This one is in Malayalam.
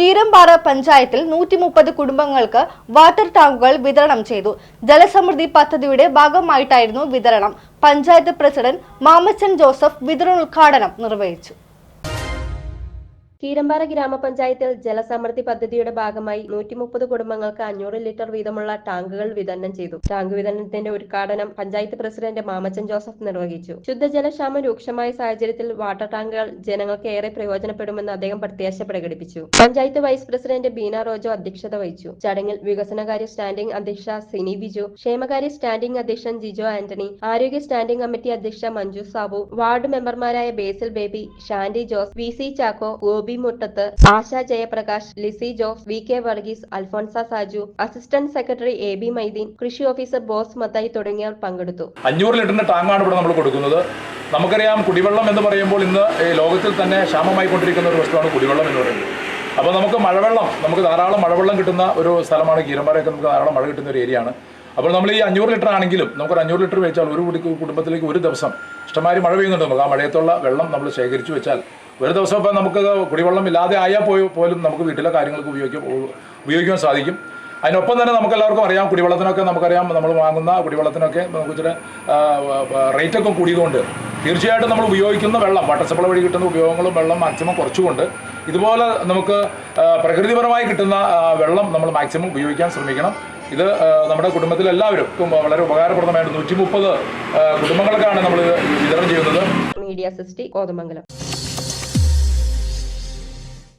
കീരമ്പാറ പഞ്ചായത്തിൽ നൂറ്റി മുപ്പത് കുടുംബങ്ങൾക്ക് വാട്ടർ ടാങ്കുകൾ വിതരണം ചെയ്തു. ജലസമൃദ്ധി പദ്ധതിയുടെ ഭാഗമായിട്ടായിരുന്നു വിതരണം. പഞ്ചായത്ത് പ്രസിഡന്റ് മാമച്ചൻ ജോസഫ് വിതരണോദ്ഘാടനം നിർവഹിച്ചു. കീരമ്പാറ ഗ്രാമപഞ്ചായത്തിൽ ജലസമൃദ്ധി പദ്ധതിയുടെ ഭാഗമായി നൂറ്റി മുപ്പത് കുടുംബങ്ങൾക്ക് അഞ്ഞൂറ് ലിറ്റർ വീതമുള്ള ടാങ്കുകൾ വിതരണം ചെയ്തു. ടാങ്ക് വിതരണത്തിന്റെ ഉദ്ഘാടനം പഞ്ചായത്ത് പ്രസിഡന്റ് മാമച്ചൻ ജോസഫ് നിർവഹിച്ചു. ശുദ്ധജലക്ഷാമം രൂക്ഷമായ സാഹചര്യത്തിൽ വാട്ടർ ടാങ്കുകൾ ജനങ്ങൾക്ക് ഏറെ പ്രയോജനപ്പെടുമെന്ന് അദ്ദേഹം പ്രത്യാശ പ്രകടിപ്പിച്ചു. പഞ്ചായത്ത് വൈസ് പ്രസിഡന്റ് ബീന റോജോ അധ്യക്ഷത വഹിച്ചു. ചടങ്ങിൽ വികസനകാര്യ സ്റ്റാൻഡിംഗ് അധ്യക്ഷ സിനി ബിജു ക്ഷേമകാര്യ സ്റ്റാൻഡിംഗ് അധ്യക്ഷൻ ജിജോ ആന്റണി ആരോഗ്യ സ്റ്റാൻഡിംഗ് കമ്മിറ്റി അധ്യക്ഷ മഞ്ജു സാബു വാർഡ് മെമ്പർമാരായ Basil Baby Shandy Jose V C Chacko Gopi Muttathu Asha Jayaprakash Lizy Jose V K Varghese Alphonsa Saju assistant secretary A B Maideen കൃഷി ഓഫീസർ ബോസ് മത്തായി തുടങ്ങിയവർ പങ്കെടുത്തു. അഞ്ഞൂറ് ലിറ്ററിന്റെ ടാങ്കാണ് ഇവിടെ നമ്മൾ കൊടുക്കുന്നത്. നമുക്കറിയാം കുടിവെള്ളം എന്ന് പറയുമ്പോൾ ഇന്ന് ഈ ലോകത്തിൽ തന്നെ ക്ഷാമമായി കൊണ്ടിരിക്കുന്ന ഒരു വസ്തുവാണ് കുടിവെള്ളം എന്ന് പറയുന്നത്. അപ്പോൾ നമുക്ക് മഴവെള്ളം നമുക്ക് ധാരാളം മഴവെള്ളം കിട്ടുന്ന ഒരു സ്ഥലമാണ് കീരമ്പാറയൊക്കെ നമുക്ക് ധാരാളം മഴ കിട്ടുന്ന ഒരു ഏരിയയാണ്. അപ്പോൾ നമ്മൾ ഈ അഞ്ഞൂറ് ലിറ്റർ ആണെങ്കിലും നമുക്കൊരു അഞ്ഞൂറ് ലിറ്റർ വെച്ചാൽ ഒരു കുടി കുടുംബത്തിലേക്ക് ഒരു ദിവസം ഇഷ്ടമാതിരി മഴ പെയ്യുന്നുണ്ട് നമുക്ക്. ആ മഴയത്തുള്ള വെള്ളം നമ്മൾ ശേഖരിച്ചു വെച്ചാൽ ഒരു ദിവസം ഇപ്പം നമുക്ക് കുടിവെള്ളം ഇല്ലാതെ ആയാൽ പോയി പോലും നമുക്ക് വീട്ടിലെ കാര്യങ്ങൾക്ക് ഉപയോഗിക്കാൻ ഉപയോഗിക്കാൻ സാധിക്കും. അതിനൊപ്പം തന്നെ നമുക്ക് എല്ലാവർക്കും അറിയാം കുടിവെള്ളത്തിനൊക്കെ നമുക്കറിയാം നമ്മൾ വാങ്ങുന്ന കുടിവെള്ളത്തിനൊക്കെ നമുക്ക് ഇച്ചിരി റേറ്റൊക്കെ കൂടിയതുകൊണ്ട് തീർച്ചയായിട്ടും നമ്മൾ ഉപയോഗിക്കുന്ന വെള്ളം വാട്ടർ സപ്ലൈ വഴി കിട്ടുന്ന ഉപയോഗങ്ങളും വെള്ളം മാക്സിമം കുറച്ചുകൊണ്ട് ഇതുപോലെ നമുക്ക് പ്രകൃതിപരമായി കിട്ടുന്ന വെള്ളം നമ്മൾ മാക്സിമം ഉപയോഗിക്കാൻ ശ്രമിക്കണം. ഇത് നമ്മുടെ കുടുംബത്തിലെല്ലാവർക്കും വളരെ ഉപകാരപ്രദമായിട്ട് നൂറ്റി മുപ്പത് കുടുംബങ്ങൾക്കാണ് നമ്മൾ വിതരണം ചെയ്യുന്നത്. മീഡിയ സിസ്റ്റി കോതമംഗലം.